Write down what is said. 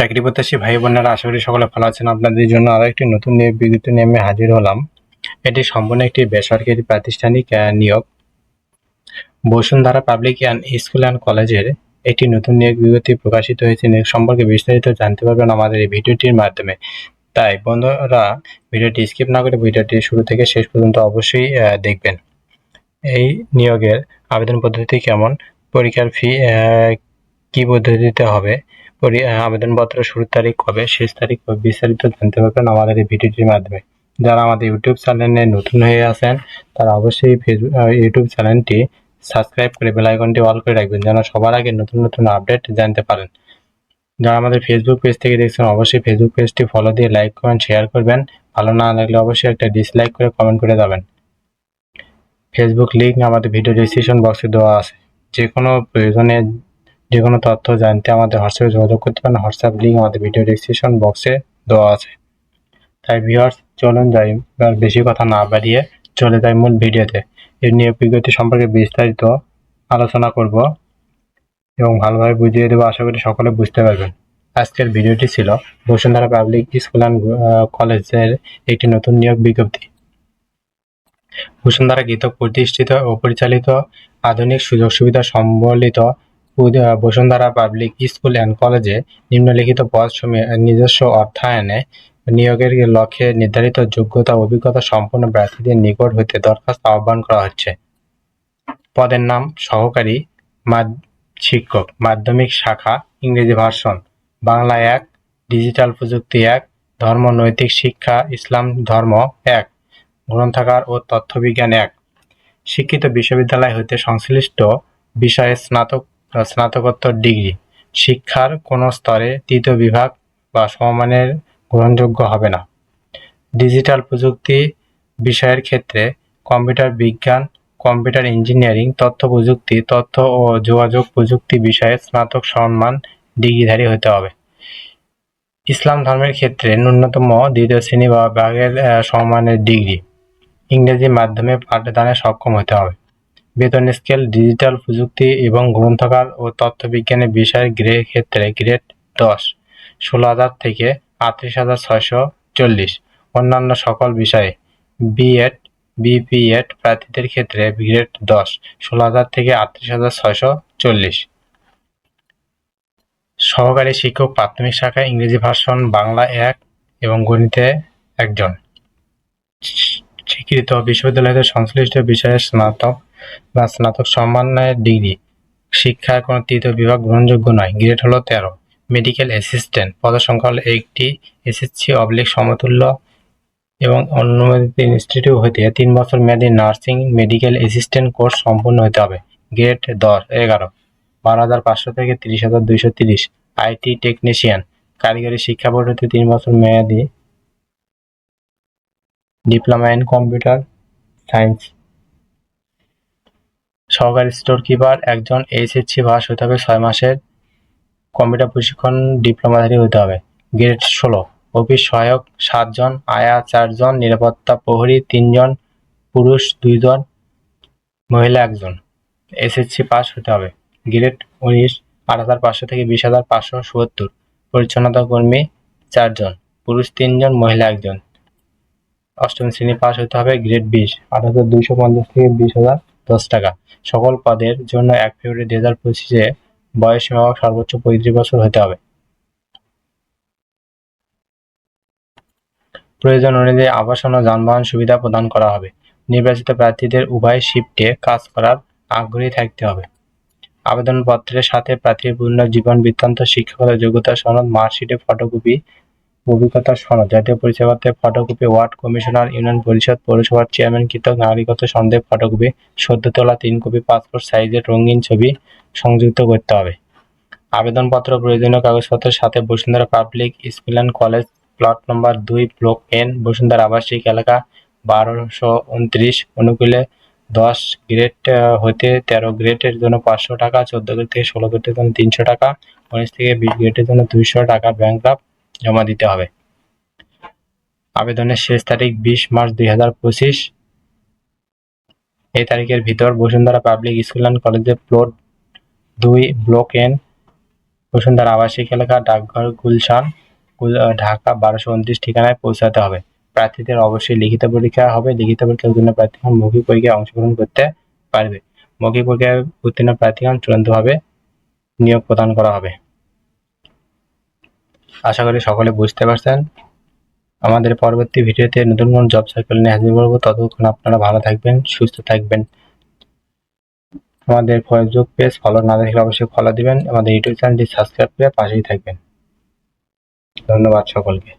চাকরি প্রত্যাশী ভাই বোনেরা, আশা করি সকলে ভালো আছেন। আপনাদের জন্য আরও একটি নতুন নিয়োগ বিজ্ঞপ্তি নিয়ে আমি হাজির হলাম। এটি সম্পূর্ণ একটি বেসরকারি প্রাতিষ্ঠানিক নিয়োগ। Bashundhara public and school and কলেজের একটি নতুন নিয়োগ বিজ্ঞপ্তি প্রকাশিত হয়েছে। নিয়োগ সম্পর্কে বিস্তারিত জানতে পারবেন আমাদের এই ভিডিওটির মাধ্যমে। তাই বন্ধুরা, ভিডিওটি স্কিপ না করে ভিডিওটি শুরু থেকে শেষ পর্যন্ত অবশ্যই দেখবেন। এই নিয়োগের আবেদন পদ্ধতি কেমন? পরীক্ষার ফি কি পদ্ধতিতে হবে? আবেদনপত্র শুরুর তারিখ কবে, শেষ তারিখ বিস্তারিত জানতে পারবেন আমাদের এই ভিডিওটির মাধ্যমে। যারা আমাদের ইউটিউব চ্যানেলে নতুন হয়ে আছেন, তারা অবশ্যই ফেসবুক ইউটিউব চ্যানেলটি সাবস্ক্রাইব করে বেল আইকনটি অল করে রাখবেন, যেন সবার আগে নতুন নতুন আপডেট জানতে পারেন। যারা আমাদের ফেসবুক পেজ থেকে দেখছেন, অবশ্যই ফেসবুক পেজটি ফলো দিয়ে লাইক কমেন্ট শেয়ার করবেন। ভালো না লাগলে অবশ্যই একটা ডিসলাইক করে কমেন্ট করে যাবেন। ফেসবুক লিঙ্ক আমাদের ভিডিও ডিসক্রিপশন বক্সে দেওয়া আছে। যে কোনো প্রয়োজনে যে কোনো তথ্য জানতে আমাদের হোয়াটসঅ্যাপে যোগাযোগ করতে পারেন। হোয়াটসঅ্যাপ লিঙ্ক আমাদের ভিডিও ডিসক্রিপশন বক্সে দেওয়া আছে। তাই ভিউয়ার্স চলুন যাই, আর বেশি কথা না বাড়িয়ে চলে যাই মূল ভিডিওতে। এই নিয়োগ বিজ্ঞপ্তি সম্পর্কে বিস্তারিত আলোচনা করব এবং ভালোভাবে বুঝিয়ে দেবো, আশা করি সকলে বুঝতে পারবেন। আজকের ভিডিওটি ছিল বসুন্ধরা পাবলিক স্কুল অ্যান্ড কলেজের একটি নতুন নিয়োগ বিজ্ঞপ্তি। বসুন্ধরা গীতক প্রতিষ্ঠিত ও পরিচালিত আধুনিক সুযোগ সুবিধা সম্বলিত বসুন্ধরা পাবলিক স্কুল অ্যান্ড কলেজে নিম্নলিখিত পদ নিজস্ব অর্থায়নে নিয়োগের লক্ষ্যে নির্ধারিত যোগ্যতা, অভিজ্ঞতা সম্পন্ন প্রার্থীদের নিকট হইতে দরখাস্ত আহ্বান করা হচ্ছে। পদের নাম সহকারী শিক্ষক, মাধ্যমিক শাখা, ইংরেজি ভার্সন, বাংলা এক, ডিজিটাল প্রযুক্তি এক, ধর্ম, নৈতিক শিক্ষা, ইসলাম ধর্ম এক, গ্রন্থাগার ও তথ্যবিজ্ঞান এক। শিক্ষিত বিশ্ববিদ্যালয় হইতে সংশ্লিষ্ট বিষয়ে স্নাতক স্নাতকোত্তর ডিগ্রি শিক্ষার কোনো স্তরে তৃতীয় বিভাগ বা সমমানের গ্রহণযোগ্য হবে না। ডিজিটাল প্রযুক্তি বিষয়ের ক্ষেত্রে কম্পিউটার বিজ্ঞান কম্পিউটার ইঞ্জিনিয়ারিং তথ্য প্রযুক্তি তথ্য ও যোগাযোগ প্রযুক্তি বিষয়ে স্নাতক সম্মান ডিগ্রিধারী হতে হবে। ইসলাম ধর্মের ক্ষেত্রে ন্যূনতম দ্বিতীয় শ্রেণি বা বিভাগের আহ, সমমানের ডিগ্রি ইংরেজি মাধ্যমে পাঠদানে সক্ষম হতে হবে। বেতন স্কেল ডিজিটাল প্রযুক্তি এবং গ্রন্থাগার ও তথ্য বিজ্ঞানের বিষয়ের গ্রে ক্ষেত্রে গ্রেড দশ, ষোলো হাজার থেকে আটত্রিশ হাজার ছয়শো চল্লিশ। অন্যান্য সকল বিষয়ে বিএড, বিপিএড প্রার্থীদের ক্ষেত্রে গ্রেড দশ, ষোলো হাজার থেকে আটত্রিশ হাজার ছয়শো চল্লিশ। সহকারী শিক্ষক প্রাথমিক শাখা, ইংরেজি ভার্সন, বাংলা এক এবং গণিতে একজন। স্বীকৃত বিশ্ববিদ্যালয়ের সংশ্লিষ্ট বিষয়ে স্নাতক বা স্নাতক সম্মানের ডিগ্রি। শিক্ষার কোনো তৃতীয় বিভাগ গ্রহণযোগ্য নয়। গ্রেড হলো তেরো। Medical assistant. পদসংখ্যা হলো একটি। এসএসসি অবলিক সমতুল্য এবং অনুমোদিত ইনস্টিটিউট হইতে তিন বছর মেয়াদী নার্সিং মেডিকেল অ্যাসিস্ট্যান্ট কোর্স সম্পূর্ণ হতে হবে। গ্রেড দশ, এগারো। বারো হাজার পাঁচশো থেকে তিরিশ হাজার দুইশো তিরিশ। IT technician. কারিগরি শিক্ষা বোর্ড হতে তিন বছর মেয়াদী। Diploma in computer science. সহকারী স্টোর কিপার একজন এইচএসসি পাস হতে হবে ছয় মাসের। কম্পিউটার প্রশিক্ষণ ডিপ্লোমাধারী হতে হবে। গ্রেড ষোলো। অফিস সহায়ক, সাতজন। আয়া চারজন। নিরাপত্তা প্রহরী তিনজন। পুরুষ দুইজন। মহিলা একজন। এসএসসি পাস হতে হবে। গ্রেড উনিশ। আট হাজার পাঁচশো থেকে বিশ হাজার পাঁচশো সত্তর। পরিচ্ছন্নতা কর্মী চারজন। পুরুষ তিনজন, মহিলা একজন। অষ্টম শ্রেণি পাস হতে হবে। গ্রেড বিশ। আট হাজার দুইশো পঞ্চাশ থেকে বিশ হাজার দশ টাকা। সকল পদের জন্য এক ফেব্রুয়ারি দুই হাজার পঁচিশে বয়স সীমা সর্বোচ্চ পঁয়ত্রিশ বছর হতে হবে। প্রয়োজন অনুযায়ী আবাসন ও যানবাহন সুবিধা প্রদান করা হবে। নির্বাচিত প্রার্থীদের উভয় শিফটে কাজ করার আগ্রহী থাকতে হবে। আবেদনপত্রের সাথে প্রার্থীর পূর্ণ জীবন বৃত্তান্ত, শিক্ষাগত যোগ্যতা সনদ, মার্কশিটে ফটোকপি অভিজ্ঞতার সনদ জাতীয় পরিচয়পত্রের ফটোকপি, ওয়ার্ড কমিশনার, ইউনিয়ন পরিষদ, পৌরসভার চেয়ারম্যান, কৃতক, নাগরিকত্ব সন্দেহ ফটোকপি সদ্য তোলা তিন কপি, পাসপোর্ট সাইজের রঙিন ছবি সংযুক্ত করতে হবে। আবেদনপত্র প্রয়োজনীয় কাগজপত্রের সাথে Bashundhara public school and college plot number দুই, ব্লক এন, বসুন্ধরা আবাসিক এলাকা বারোশো উনত্রিশ, অনুকূলে দশ গ্রেড হতে তেরো গ্রেডের জন্য পাঁচশো টাকা, চোদ্দ গ্রেড থেকে ষোলো গ্রেডের জন্য তিনশো টাকা, উনিশ থেকে বিশ গ্রেডের জন্য দুইশো টাকা, ব্যাংক জমা দিতে হবে। আবেদনের শেষ তারিখ বিশ মার্চ দুই হাজার পঁচিশ। এই তারিখের ভিতর বসুন্ধরা পাবলিক স্কুল অ্যান্ড কলেজের প্লট দুই, ব্লক এন, বসুন্ধরা আবাসিক এলাকা, ডাকঘর, গুলশান ঢাকা বারোশো উনত্রিশ ঠিকানায় পৌঁছাতে হবে। প্রার্থীদের অবশ্যই লিখিত পরীক্ষা হবে। লিখিত পরীক্ষার জন্য প্রার্থীগণ মৌখিক পরীক্ষায় অংশগ্রহণ করতে পারবে। মৌখিক পরীক্ষায় উত্তীর্ণ প্রার্থীগণ চূড়ান্তভাবে নিয়োগ প্রদান করা হবে। আশা করি সকলে বুঝতে পারছেন। আমাদের পরবর্তী ভিডিওতে নতুন কোন জব সাইকেল নিয়ে হাজির করব ততক্ষণ আপনারা ভালো থাকবেন, সুস্থ থাকবেন। আমাদের ফেসবুক পেজ ফলো না দেখলে অবশ্যই ফলো দিবেন। আমাদের ইউটিউব চ্যানেলটি সাবস্ক্রাইব করে পাশেই থাকবেন। ধন্যবাদ সকলকে।